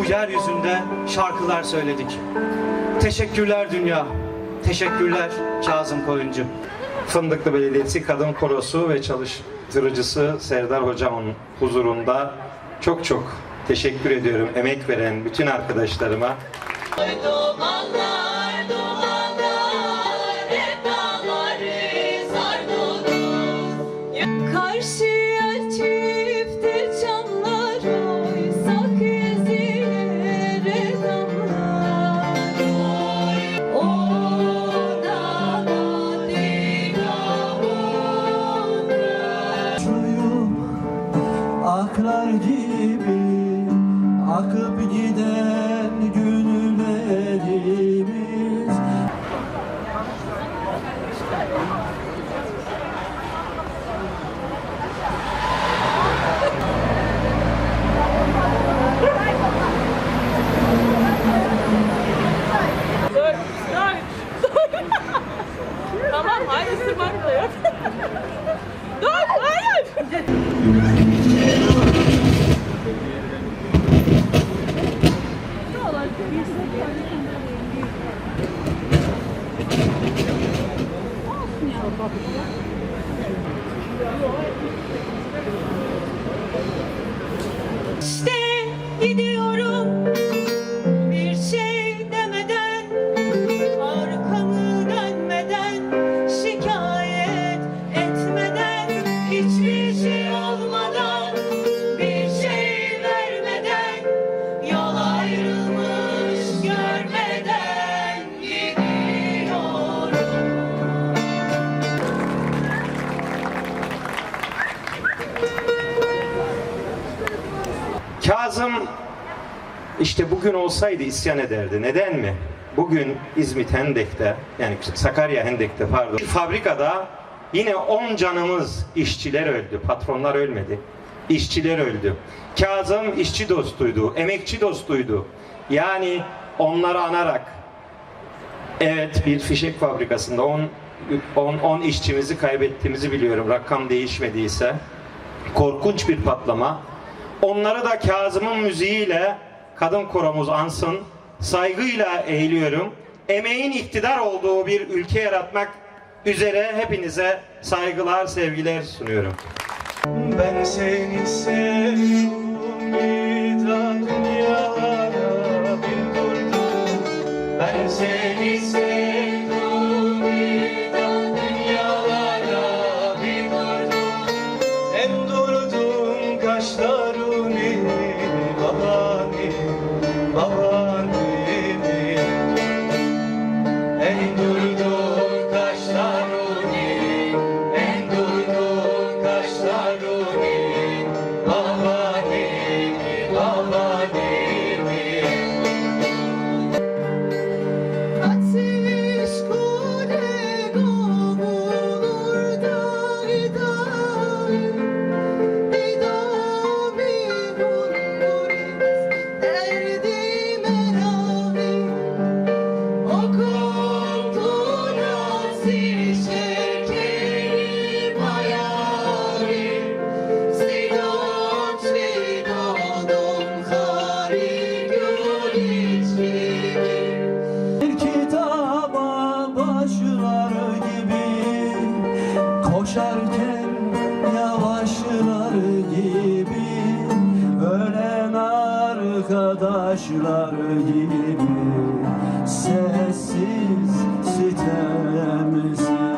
bu yeryüzünde şarkılar söyledik. Teşekkürler dünya. Teşekkürler Kazım Koyuncu. Fındıklı Belediyesi Kadın Korosu ve çalıştırıcısı Serdar Hocam'ın huzurunda çok çok teşekkür ediyorum emek veren bütün arkadaşlarıma. Dumanlar, aklar gibi akıp giden İşte işte bugün olsaydı isyan ederdi. Neden mi? Bugün İzmit Hendek'te yani Sakarya Hendek'te pardon bir fabrikada yine 10 canımız işçiler öldü. Patronlar ölmedi. İşçiler öldü. Kazım işçi dostuydu, emekçi dostuydu. Yani onları anarak evet bir fişek fabrikasında 10 10 10 işçimizi kaybettiğimizi biliyorum. Rakam değişmediyse. Korkunç bir patlama. Onları da Kazım'ın müziğiyle kadın koromuz ansın. Saygıyla eğiliyorum. Emeğin iktidar olduğu bir ülke yaratmak üzere hepinize saygılar, sevgiler sunuyorum. Ben seni seviyorum bir daha dünyalara bir durdum Ben seni sevdim bir Koşarken yavaşlar gibi Ölen arkadaşlar gibi. Sessiz sitemsiz